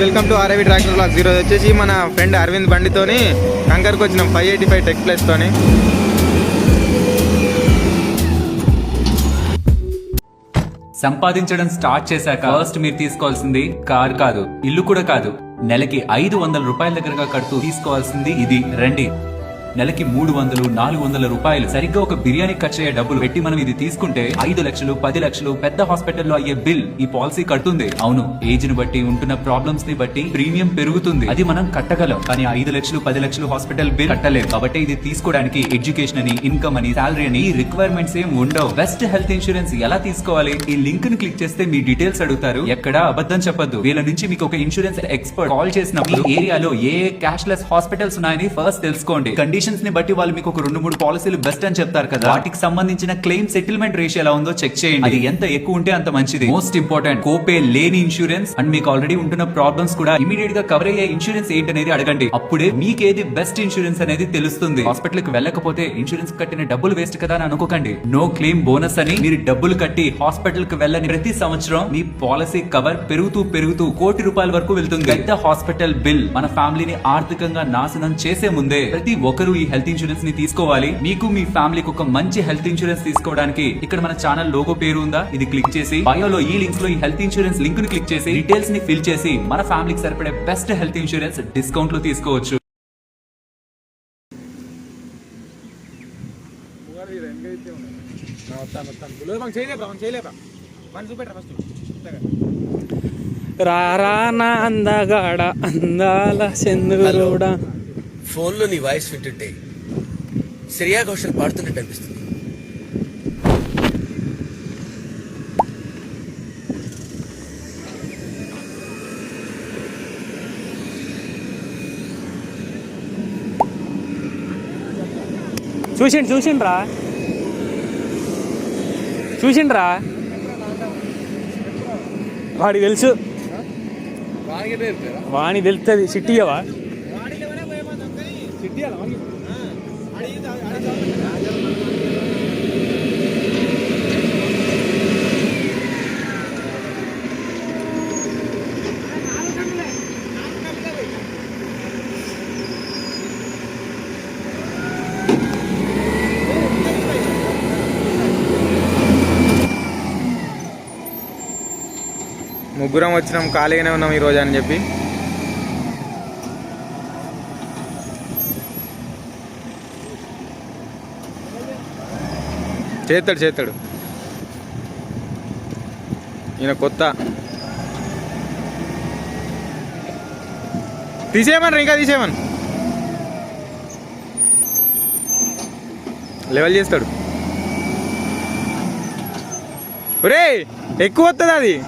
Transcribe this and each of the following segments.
Welcome to R I V tractor blog ఈరోజు వచ్చేసి మన ఫ్రెండ్ అరవింద్ బండితోని కంకర్కి వచ్చినాం ఫైవ్ ఎయిటీ ఫైవ్ టెక్ ప్లేస్తోని సంపాదించడం స్టార్ట్ చేశాక ఫస్ట్ మీరు తీసుకోవాల్సింది కార్ కాదు ఇల్లు కూడా కాదు. నెలకి ఐదు వందల రూపాయల దగ్గరగా కడుతూ తీసుకోవాల్సింది ఇది. రండి. నెలకి మూడు వందలు నాలుగు వందల రూపాయలు. సరిగ్గా ఒక బిర్యానీ ఖర్చు అయ్యే డబ్బులు పెట్టి మనం ఇది తీసుకుంటే ఐదు లక్షలు పది లక్షలు పెద్ద హాస్పిటల్లో అయ్యే బిల్ ఈ పాలసీ కడుతుంది అవును ఏజ్ని బట్టి ఉంటున్న ప్రాబ్లమ్స్ని బట్టి ప్రీమియం పెరుగుతుంది. అది మనం కట్టగలం. కానీ ఐదు లక్షలు పది లక్షలు హాస్పిటల్ బిల్ కట్టలేం. కాబట్టి ఇది తీసుకోవడానికి ఎడ్యుకేషన్ అని ఇన్కమ్ అని సాలరీ అని రిక్వైర్మెంట్స్ ఏం ఉండవు. బెస్ట్ హెల్త్ ఇన్సూరెన్స్ ఎలా తీసుకోవాలి? ఈ లింక్ని క్లిక్ చేస్తే మీ డీటెయిల్స్ అడుగుతారు. ఎక్కడ అబద్ధం చెప్పొద్దు. వీళ్ళ నుంచి మీకు ఒక ఇన్సూరెన్స్ ఎక్స్పర్ట్ కాల్ చేసినప్పుడు ఏరియాలో ఏ క్యాష్ లెస్ హాస్పిటల్స్ ఉన్నాయని ఫస్ట్ తెలుసుకోండి. కండిషన్స్ని బట్టి వాళ్ళు మీకు ఒక రెండు మూడు పాలసీలు బెస్ట్ అని చెప్తారు కదా. వాటికి సంబంధించిన క్లెయిమ్ సెటిల్మెంట్ రేషియో ఎలా ఉందో చెక్ చేయండి. అది ఎంత ఎక్కువ ఉంటే అంత మంచిది. మోస్ట్ ఇంపార్టెంట్ కోపే లేని ఇన్సూరెన్స్ అండ్ మీకు ఆల్రెడీ ఉంటున్న ప్రాబ్లమ్స్ కూడా ఇమీడియట్గా కవర్ అయ్యే ఇన్సూరెన్స్ ఏంటనేది అడగండి. అప్పుడే మీకేది బెస్ట్ ఇన్సూరెన్స్ అనేది తెలుస్తుంది. హాస్పిటల్కి వెళ్ళకపోతే ఇన్సూరెన్స్ కట్టిన డబ్బులు వేస్ట్ కదా అని అనుకోకండి. నో క్లెయిమ్ బోనస్ అని మీరు డబ్బులు కట్టి హాస్పిటల్కి వెళ్ళని ప్రతి సంవత్సరం మీ పాలసీ కవర్ పెరుగుతూ పెరుగుతూ కోటి రూపాయల వరకు వెళ్తుంది. పెద్ద హాస్పిటల్ బిల్ మన ఫ్యామిలీని ఆర్థికంగా నాశనం చేసే ముందే ప్రతి ఒక్కరూ ఈ హెల్త్ ఇన్సూరెన్స్ని తీసుకోవాలి. మీకు మీ ఫ్యామిలీకి ఒక మంచి హెల్త్ ఇన్సూరెన్స్ తీసుకోవడానికి ఇక్కడ మన ఛానల్ లోగో పేరు ఉందా? ఇది క్లిక్ చేసి బయోలో ఈ లింక్స్లో ఈ హెల్త్ ఇన్సూరెన్స్ లింక్ని క్లిక్ చేసి డీటెయిల్స్ని ఫిల్ చేసి మన ఫ్యామిలీకి సరిపడే బెస్ట్ హెల్త్ ఇన్సూరెన్స్ డిస్కౌంట్లో తీసుకోవచ్చు. రారా నా అందగాడ అందాల చంద్రుడా ఫోన్లో నీ వాయిస్ వింటుంటే శ్రేయా ఘోషల్ పాడుతున్నట్టు అనిపిస్తుంది. చూసిండు చూసిండ్రా? చూసిండ్రా? వాడి తెలుసు. వాణి తెలుస్తుంది సిట్టియవా? ముగ్గురం వచ్చినాం ఖాళీగానే ఉన్నాం ఈ రోజు అని చెప్పి. చేస్తాడు చేస్తాడు ఈయన కొత్త. తీసేయమని ఇంకా తీసేయమని. లెవెల్ చేస్తాడు. ఒరే ఎక్కువ వస్తుంది అది.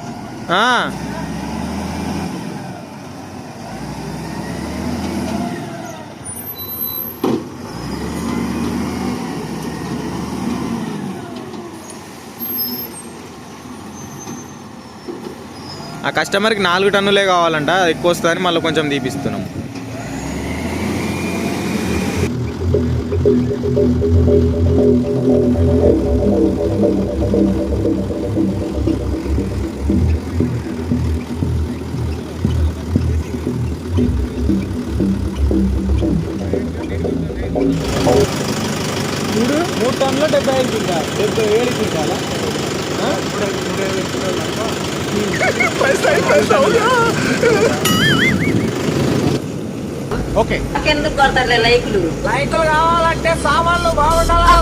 ఆ. కస్టమర్కి నాలుగు టన్నులే కావాలంట అది ఎక్కువ వస్తుందని మళ్ళీ కొంచెం తీపిస్తున్నాం మూడు మూడు టన్నులు డెబ్బై ఐదు క్వింటాల్ డెబ్బై ఏడు క్వింటాల ఓకే. ఎందుకు కొడతారులే లైకులు? లైట్లు కావాలంటే సామాన్లు బాగుండాలా?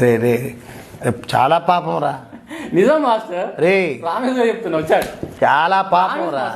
రే రే చాలా పాపం రా. నిజం మాస్టర్. రే. రామేశ్వర చెప్తున్నా వచ్చాడు. చాలా పాపం రా.